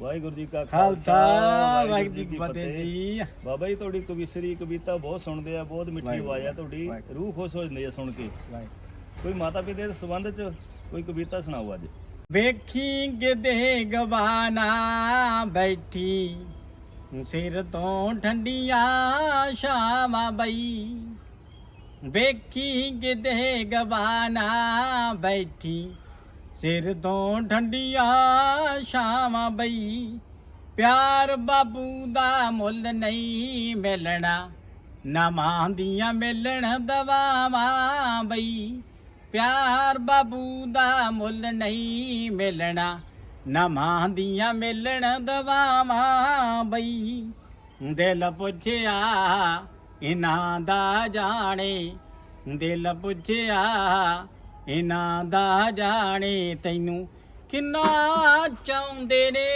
ਵਾਹਿਗੁਰੂ ਜੀ ਕਾ ਖਾਲਸਾ ਵਾਹਿਗੁਰੂ ਜੀ ਕੀ ਫਤਿਹ ਜੀ। ਬਾਬਾ ਜੀ ਤੁਹਾਡੀ ਕਵਿਸਰੀ ਕਵਿਤਾ ਬਹੁਤ ਸੁਣਦੇ ਆ ਬਹੁਤ ਮਿੱਠੀ ਆਵਾਜ਼ ਆ ਤੁਹਾਡੀ। ਰੂਹ ਖੁਸ਼ ਹੋ ਜਾਂਦੀ ਆ ਸੁਣ ਕੇ। ਕੋਈ ਮਾਤਾ ਪਿਤਾ ਦੇ ਸੰਬੰਧ ਚ ਕੋਈ ਕਵਿਤਾ ਸੁਣਾਓ ਅੱਜ? ਵੇਖੀ ਕਿਤੇ ਗਵਾਨਾ ਬੈਠੀ ਸਿਰ ਤੋਂ ਠੰਡੀਆਂ ਸ਼ਾਮਾਂ ਬਈ। ਵੇਖੀ ਕਿਤੇ ਗਵਾਨਾ ਬੈਠੀ ਸਿਰ ਤੋਂ ਠੰਡੀਆਂ ਸ਼ਾਮਾਂ ਬਈ। ਪਿਆਰ ਬਾਬੂ ਦਾ ਮੁੱਲ ਨਹੀਂ ਮਿਲਣਾ। ਨਵਾਂ ਦੀਆਂ ਮਿਲਣ ਦਵਾਵਾਂ ਬਈ। ਪਿਆਰ ਬਾਬੂ ਦਾ ਮੁੱਲ ਨਹੀਂ ਮਿਲਣਾ। ਨਵਾਂ ਦੀਆਂ ਮਿਲਣ ਦਵਾਵਾਂ ਬਈ। ਦਿਲ ਪੁੱਛਿਆ ਇਹਨਾਂ ਦਾ ਜਾਣੇ। ਦਿਲ ਪੁੱਛਿਆ ਇਹਨਾਂ ਦਾ ਜਾਣੇ ਤੈਨੂੰ ਕਿੰਨਾ ਚਾਹੁੰਦੇ ਨੇ?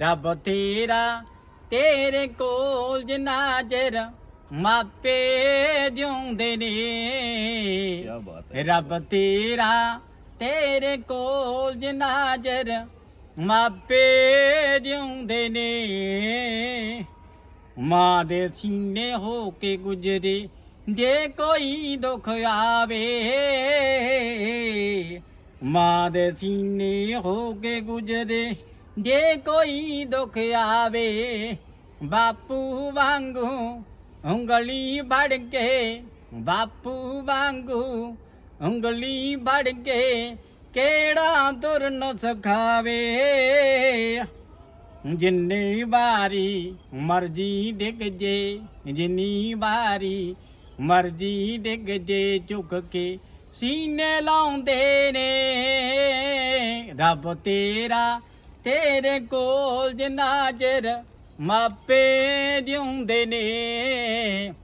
ਰੱਬ ਤੇਰਾ ਤੇਰੇ ਕੋਲ ਜਿੰਨਾ ਚਿਰ ਮਾਪੇ ਜਿਉਂਦੇ ਨੇ। ਕੀ ਬਾਤ ਹੈ ਰੱਬ ਤੇਰਾ ਤੇਰੇ ਕੋਲ ਜਿੰਨਾ ਚਿਰ ਮਾਪੇ ਜਿਉਂਦੇ ਨੇ। ਮਾਂ ਦੇ ਸੀਨੇ ਹੋ ਕੇ ਗੁਜਰੇ ਜੇ ਕੋਈ ਦੁੱਖ ਆਵੇ, ਮਾਂ ਦੇ ਸੀਨੇ ਹੋ ਕੇ ਗੁਜਰੇ। ਜੇ ਕੋਈ ਦੁੱਖ ਆਵੇ, ਬਾਪੂ ਵਾਂਗੂ ਉਂਗਲੀ ਵੜ ਕੇ, ਬਾਪੂ ਵਾਂਗੂ ਉਂਗਲੀ ਵੜ ਕੇ ਕਿਹੜਾ ਤੁਰ ਸਖਾਵੇ ਜਿੰਨੀ ਵਾਰੀ ਮਰਜ਼ੀ ਡਿੱਗ ਜੇ, ਜਿੰਨੀ ਵਾਰੀ ਮਰਜ਼ੀ ਡਿੱਗ ਜੇ ਝੁਕ ਕੇ ਸੀਨੇ ਲਾਉਂਦੇ ਨੇ। ਰੱਬ ਤੇਰਾ ਤੇਰੇ ਕੋਲ ਜਿੰਨਾ ਚਿਰ ਮਾਪੇ ਜਿਉਂਦੇ ਨੇ।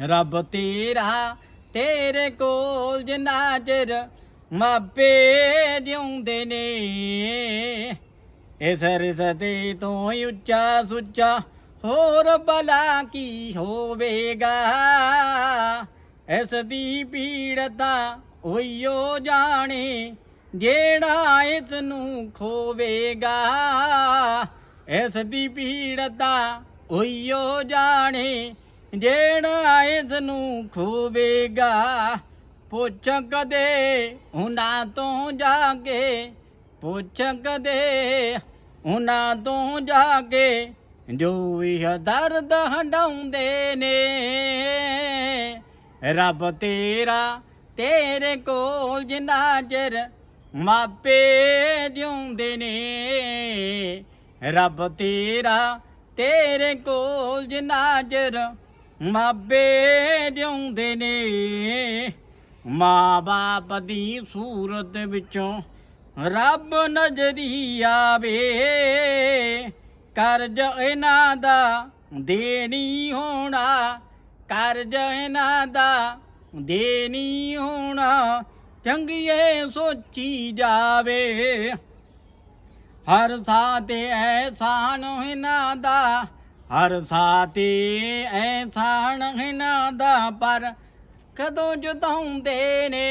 ਰੱਬ ਤੇਰਾ ਤੇਰੇ ਕੋਲ ਜਿੰਨਾ ਚਿਰ ਮਾਪੇ ਜਿਉਂਦੇ ਨੇ। ਇਸ ਰਿਸ਼ਤੇ ਤੋਂ ਹੀ ਉੱਚਾ ਸੁੱਚਾ ਹੋਰ ਭਲਾ ਕੀ ਹੋਵੇਗਾ? ਇਸ ਦੀ ਪੀੜਤਾ ਉਈਓ ਜਾਣੇ, ਜਿਹੜਾ ਇਸ ਨੂੰ ਖੋਵੇਗਾ। ਇਸ ਦੀ ਪੀੜਤਾ ਉਈਓ ਜਾਣੇ, ਜਿਹੜਾ ਇਸ ਨੂੰ ਖੋਵੇਗਾ। ਪੁੱਛ ਕਦੇ ਉਹਨਾਂ ਤੋਂ ਜਾ ਕੇ, ਪੁੱਛ ਕਦੇ ਉਹਨਾਂ ਤੋਂ ਜਾ ਕੇ ਜੋ ਇਹ ਦਰਦ ਹੰਡਾਉਂਦੇ ਨੇ, ਰੱਬ ਤੇਰਾ ਤੇਰੇ ਕੋਲ ਜਿੰਨਾ ਚਿਰ ਮਾਪੇ ਜਿਉਂਦੇ ਨੇ, ਰੱਬ ਤੇਰਾ ਤੇਰੇ ਕੋਲ ਜਿੰਨਾ ਚਿਰ ਮਾਪੇ ਜਿਉਂਦੇ ਨੇ। ਮਾਂ ਬਾਪ ਦੀ ਸੂਰਤ ਵਿੱਚੋਂ ਰੱਬ ਨਜ਼ਰੀ ਆਵੇ ਕਰਜ ਇਹਨਾਂ ਦਾ ਦੇਣੀ ਹੋਣਾ, ਕਰਜ ਇਹਨਾਂ ਦਾ ਦੇਣੀ ਹੋਣਾ, ਚੰਗੀਏ ਸੋਚੀ ਜਾਵੇ। ਹਰ ਸਾਹ ਤੇ ਐਸਾਨ ਇਹਨਾਂ ਦਾ, ਹਰ ਸਾਹ ਤੇ ਐਸਾਨ ਇਹਨਾਂ ਦਾ, ਪਰ ਕਦੋਂ ਜਤਾਉਂਦੇ ਨੇ?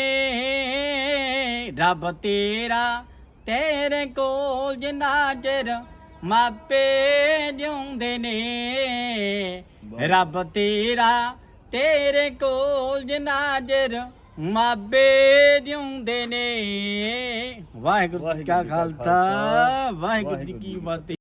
ਰੱਬ ਤੇਰਾ ਤੇਰੇ ਕੋਲ ਜਨਾਜਰ ਮਾਪੇ ਜਿਉਂਦੇ ਨੇ। ਰੱਬ ਤੇਰਾ ਤੇਰੇ ਕੋਲ ਜਿੰਨਾ ਚਿਰ ਮਾਪੇ ਜਿਉਂਦੇ ਨੇ। ਵਾਹਿਗੁਰੂ ਜੀ ਕਾ ਖਾਲਸਾ ਵਾਹਿਗੁਰੂ ਜੀ ਕੀ ਜੀ ਕੀ ਫਤਿਹ।